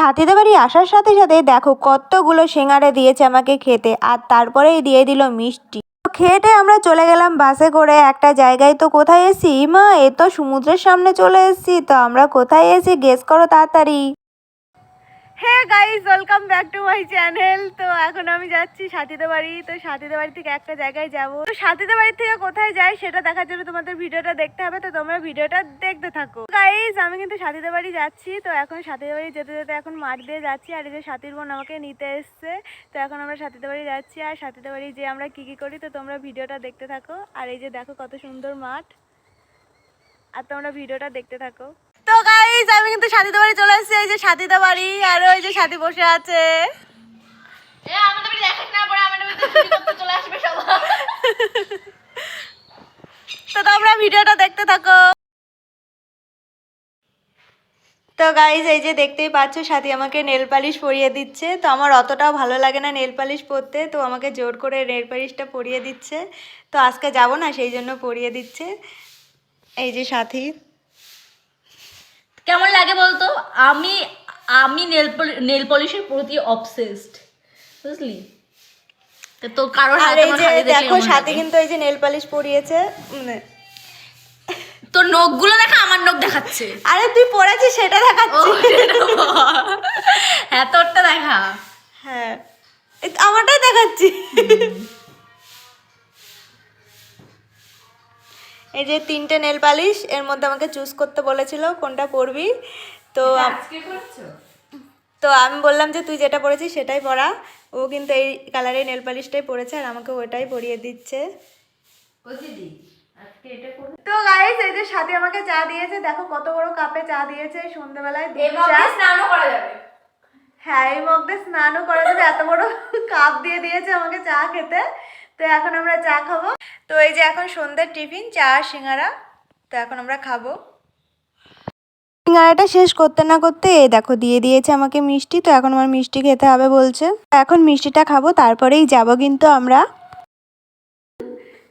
সাথীদের বাড়ি আসার সাথে সাথে দেখো কতগুলো সিঙ্গারে দিয়েছে আমাকে খেতে, আর তারপরেই দিয়ে দিল মিষ্টি। তো খেয়েটে আমরা চলে গেলাম বাসে করে একটা জায়গায়। তো কোথায় এসি? মা, এ তো সমুদ্রের সামনে চলে এসেছি, তো আমরা কোথায় এসি? গেস করো তাড়াতাড়ি। Hey guys welcome back to my channel তো এখন আমি যাচ্ছি সাথীদের বাড়ি, তো সাথীদের বাড়ি থেকে একটা জায়গায় যাব। তো সাথীদের বাড়ি থেকে কোথায় যাই সেটা দেখার জন্য তোমাদের ভিডিওটা দেখতে হবে, তো তোমরা ভিডিওটা দেখতে থাকো। গাইস আমি কিন্তু সাথীদের বাড়ি যাচ্ছি তো এখন সাথীদের বাড়ি যেতে যেতে এখন মাঠ দিয়ে যাচ্ছি আর এই যে সাথীর বোন আমাকে নিতে এসছে তো এখন আমরা সাথীদের বাড়ি যাচ্ছি আর সাথীদের বাড়ি যে আমরা কী কী করি তো তোমরা ভিডিওটা দেখতে থাকো আর এই যে দেখো কত সুন্দর মাঠ আর তোমরা ভিডিওটা দেখতে থাকো। তো গাইজ আমি কিন্তু সাথীতে বাড়ি চলে এসেছি এই যে সাথীতে বাড়ি আর ওই যে সাথী বসে আছে। তো তোমরা ভিডিওটা দেখতে থাকো। তো গাইজ এই যে দেখতেই পাচ্ছ সাথী আমাকে নেল পালিশ পরিয়ে দিচ্ছে। তো আমার অতটাও ভালো লাগে না নেল পালিশ পরতে তো আমাকে জোর করে নেল পালিশটা পরিয়ে দিচ্ছে। তো আজকে যাব না সেই জন্য পরিয়ে দিচ্ছে। এই যে সাথী। কেমন লাগে বলতো? আমি আমি নেল নেল পলিশের প্রতি অবসেসড বুঝলি? তো যে দেখো সাথী কিন্তু এই যে নেল পালিশ পরিয়েছে উম, তোর নখগুলো দেখা নখ দেখাচ্ছে। আরে তুই পড়েছিস সেটা দেখাচ্ছি। হ্যাঁ তোরটা দেখা। হ্যাঁ আমারটাই দেখাচ্ছি। এই যে তিনটে নেল পালিশ এর মধ্যে আমাকে চুজ করতে বলেছিল কোনটা পরবি। তো তো আমি বললাম যে তুই যেটা পরেছিস সেটাই পরা। ও কিন্তু এই কালারের নেল পালিশটাই পরেছে আর আমাকে ওটাই পরিয়ে দিচ্ছে। তো গাইস এই যে সাথে আমাকে চা দিয়েছে দেখো কত বড় কাপে চা দিয়েছে সন্ধ্যাবেলায় স্নানও করা যাবে। হ্যাঁ এই মগ স্নানও করা যাবে এত বড় কাপ দিয়ে দিয়েছে আমাকে চা খেতে। তো এখন আমরা চা খাব। তো এই যে এখন সন্ধ্যের টিফিন চা সিঙ্গারা তো এখন আমরা খাব। সিঙ্গারাটা শেষ করতে না করতে এই দেখো দিয়ে দিয়েছে আমাকে মিষ্টি তো এখন আমার মিষ্টি খেতে হবে বলছে। এখন মিষ্টিটা খাব তারপরেই যাব কিন্তু আমরা।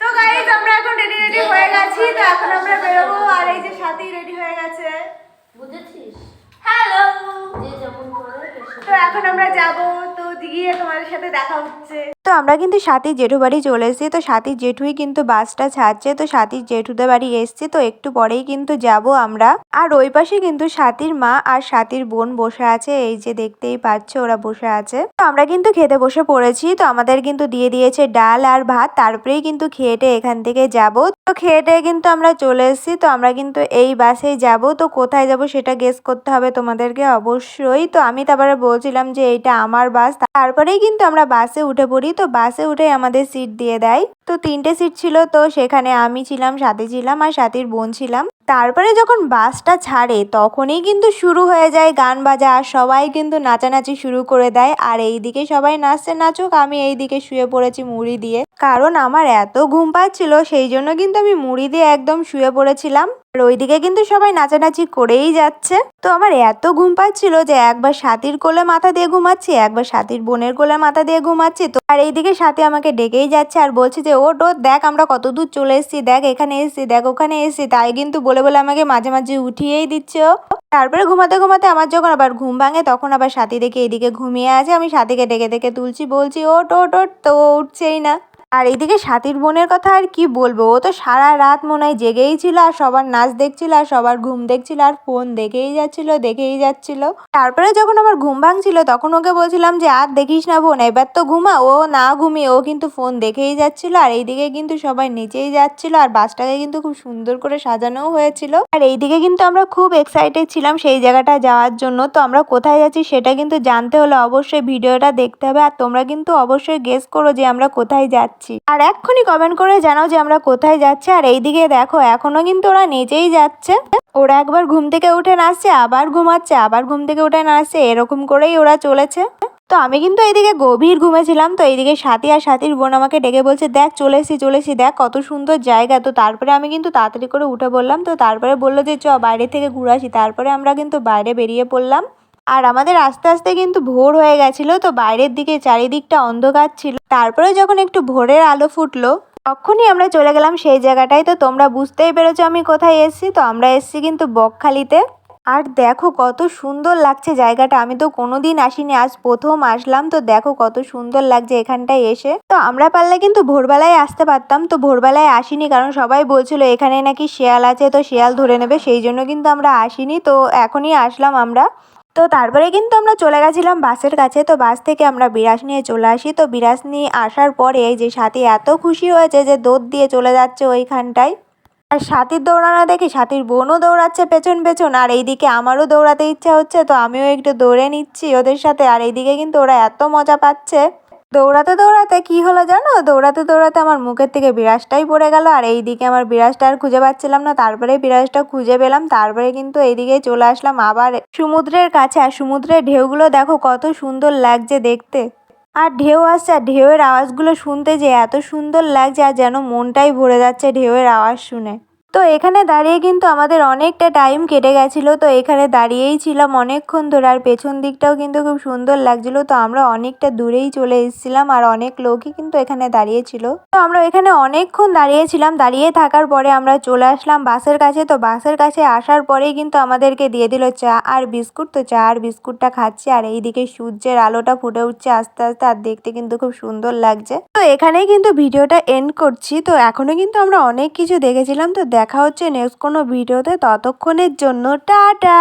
তো গাইজ আমরা এখন রেডি রেডি হয়ে গেছি তো এখন আমরা বেরোবো আর এই যে সাথী রেডি হয়ে গেছে। বুঝেছিস? হ্যালো তো এখন আমরা যাব তো গিয়ে তোমাদের সাথে দেখা হচ্ছে। তো আমরা কিন্তু সাথী জেঠু বাড়ি চলে এসেছি। তো সাথী জেঠুই কিন্তু বাসটা ছাড়ছে। তো সাথীর জেঠুদের বাড়ি এসছি। তো একটু পরেই কিন্তু যাব আমরা। আর ওই পাশে কিন্তু সাথীর মা আর সাথীর বোন বসে আছে। এই যে দেখতেই পাচ্ছ ওরা বসে আছে। তো আমরা কিন্তু খেতে বসে পড়েছি। তো আমাদের কিন্তু দিয়ে দিয়েছে ডাল আর ভাত। তারপরেই কিন্তু খেয়েটে এখান থেকে যাব। তো খেয়েটে কিন্তু আমরা চলে এসেছি। তো আমরা কিন্তু এই বাসেই যাব। তো কোথায় যাব সেটা গেস করতে হবে তোমাদেরকে অবশ্যই। তো আমি তারপরে বলছিলাম যে এইটা আমার বাস। তারপরেই কিন্তু আমরা বাসে উঠে পড়ি। তো বাসে উঠে আমাদের সিট দিয়ে দেয়। তো তিনটে সিট ছিল, তো সেখানে আমি ছিলাম, সাথে ছিলাম আর সাথীর বোন ছিলাম। তারপরে যখন বাসটা ছাড়ে, তখনই কিন্তু শুরু হয়ে যায় গান বাজা। আর সবাই কিন্তু নাচানাচি শুরু করে দেয়। আর এই দিকে সবাই নাচছে নাচুক, আমি এই দিকে শুয়ে পড়েছি মুড়ি দিয়ে। কারণ আমার এত ঘুম পাচ্ছিল, সেই জন্য কিন্তু আমি মুড়ি দিয়ে একদম শুয়ে পড়েছিলাম। আর ওইদিকে কিন্তু সবাই নাচানাচি করেই যাচ্ছে। তো আমার এত ঘুম পাচ্ছিল যে একবার সাথীর কোলে মাথা দিয়ে ঘুমাচ্ছি, একবার সাথীর বোনের কোলে মাথা দিয়ে ঘুমাচ্ছি। তো আর এইদিকে সাথী আমাকে ডেকেই যাচ্ছে আর বলছে যে ওট ওট দেখ আমরা কত দূর চলে এসেছি, দেখ এখানে এসেছি, দেখ ওখানে এসেছি। তাই কিন্তু বলে বলে বলে আমাকে মাঝে মাঝে উঠিয়েই দিচ্ছে। তারপরে ঘুমাতে ঘুমাতে আমার যখন আবার ঘুম ভাঙে, তখন আবার সাথী দেখে এদিকে ঘুমিয়ে আছে। আমি সাথীকে ডেকে ডেকে তুলছি, বলছি ওট ওট ওট তো উঠছেই না। আর এইদিকে সাথীর বোনের কথা আর কি বলব? ও তো সারা রাত মনে হয় জেগেই ছিল, আর সবার নাচ দেখছিল, আর সবার ঘুম দেখছিল, আর ফোন দেখেই যাচ্ছিল দেখেই যাচ্ছিল। তারপরে যখন আমার ঘুম ভাঙছিল, তখন ওকে বলছিলাম যে, আর দেখিস না বোন, এবার তো ঘুমা, ও না ঘুমিয়ে, ও কিন্তু ফোন দেখেই যাচ্ছিল, আর এইদিকে কিন্তু সবাই নিচেই যাচ্ছিল, আর বাসটাকে কিন্তু খুব সুন্দর করে সাজানোও হয়েছিল। আর এইদিকে কিন্তু আমরা খুব এক্সাইটেড ছিলাম সেই জায়গাটা যাওয়ার জন্য। তো আমরা কোথায় যাচ্ছি সেটা কিন্তু জানতে হলে অবশ্যই ভিডিওটা দেখতে হবে, আর তোমরা কিন্তু অবশ্যই গেস করো যে আমরা কোথায় যাচ্ছি। আর এক্ষুনি কমেন্ট করে জানাও যে আমরা কোথায় যাচ্ছি, আর এইদিকে দেখো, এখনও কিন্তু ওরা নিজেই যাচ্ছে। ওরা একবার ঘুম থেকে উঠে নাচছে আবার ঘুমাচ্ছে, আবার ঘুম থেকে উঠে নাচছে এরকম করেই ওরা চলেছে। তো আমি কিন্তু এইদিকে গভীর ঘুমেছিলাম তো এইদিকে সাথী আর সাথীর বোন আমাকে ডেকে বলছে, দেখ, চলে এসি চলে এসি দেখ, কত সুন্দর জায়গা। তো তারপরে আমি কিন্তু তাড়াতাড়ি করে উঠে বললাম তো তারপরে বলল যে, চ, বাইরে থেকে ঘুরে আসি। তারপরে আমরা কিন্তু বাইরে বেরিয়ে পড়লাম। আর আমাদের আস্তে আস্তে কিন্তু ভোর হয়ে গেছিল, তো বাইরের দিকে চারিদিকটা অন্ধকার ছিল। তারপরে যখন একটু ভোরের আলো ফুটলো, তখনই আমরা চলে গেলাম সেই জায়গাটায়। তো তোমরা বুঝতেই পেরেছ আমি কোথায় এসেছি, তো আমরা এসেছি কিন্তু বকখালিতে। আর দেখো কত সুন্দর লাগছে জায়গাটা, আমি তো কোনোদিন আসিনি, আজ প্রথম আসলাম। তো দেখো কত সুন্দর লাগছে এখানটায় এসে। তো আমরা পারলে কিন্তু ভোরবেলায় আসতে পারতাম, তো ভোরবেলায় আসিনি কারণ সবাই বলছিল এখানে নাকি শেয়াল আছে, তো শেয়াল ধরে নেবে। সেই জন্য কিন্তু আমরা আসিনি, তো এখনই আসলাম আমরা। তো তারপরে কিন্তু আমরা চলে গেছিলাম বাসের কাছে। তো বাস থেকে আমরা বিরাস নিয়ে চলে আসি। তো বিরাস নিয়ে আসার পরে যে সাথী এত খুশি হয়েছে যে দৌড় দিয়ে চলে যাচ্ছে ওইখানটায়। আর সাথীর দৌড়ানো দেখি সাথীর বোনও দৌড়াচ্ছে পেছন পেছন। আর এইদিকে আমারও দৌড়াতে ইচ্ছা হচ্ছে। তো আমিও একটু দৌড়ে নিচ্ছি ওদের সাথে। আর এইদিকে কিন্তু ওরা এত মজা পাচ্ছে। দৌড়াতে দৌড়াতে কি হলো জানো? দৌড়াতে দৌড়াতে আমার মুখের থেকে বিরাজটাই পড়ে গেল আর এইদিকে আমার বিরাজটা আর খুঁজে পাচ্ছিলাম না। তারপরে বিরাজটা খুঁজে পেলাম। তারপরে কিন্তু এইদিকে চলে আসলাম আবার সমুদ্রের কাছে। আর সমুদ্রের ঢেউগুলো দেখো কত সুন্দর লাগছে দেখতে। আর ঢেউ আসছে, আর ঢেউয়ের আওয়াজগুলো শুনতে যে এত সুন্দর লাগছে, আর যেন মনটাই ভরে যাচ্ছে ঢেউয়ের আওয়াজ শুনে। তো এখানে দাঁড়িয়ে কিন্তু আমাদের অনেকটা টাইম কেটে গেছিল। তো এখানে দাঁড়িয়েই ছিলাম অনেকক্ষণ ধরে আর পেছন দিকটাও কিন্তু খুব সুন্দর লাগছিল। তো আমরা অনেকটা দূরেই চলে এসেছিলাম আর অনেক লোকই কিন্তু এখানে দাঁড়িয়েছিল তো আমরা এখানে অনেকক্ষণ দাঁড়িয়েছিলাম। দাঁড়িয়ে থাকার পরে আমরা চলে আসলাম বাসের কাছে। তো বাসের কাছে আসার পরেই কিন্তু আমাদেরকে দিয়ে দিল চা আর বিস্কুট। তো চা আর বিস্কুটটা খাচ্ছি আর এইদিকে সূর্যের আলোটা ফুটে উঠছে আস্তে আস্তে আর দেখতে কিন্তু খুব সুন্দর লাগছে। তো এখানেই কিন্তু ভিডিওটা এন্ড করছি। তো এখনও কিন্তু আমরা অনেক কিছু দেখেছিলাম। তো দেখা হচ্ছে নেক্সট কোনো ভিডিওতে ততক্ষণের জন্য টাটা!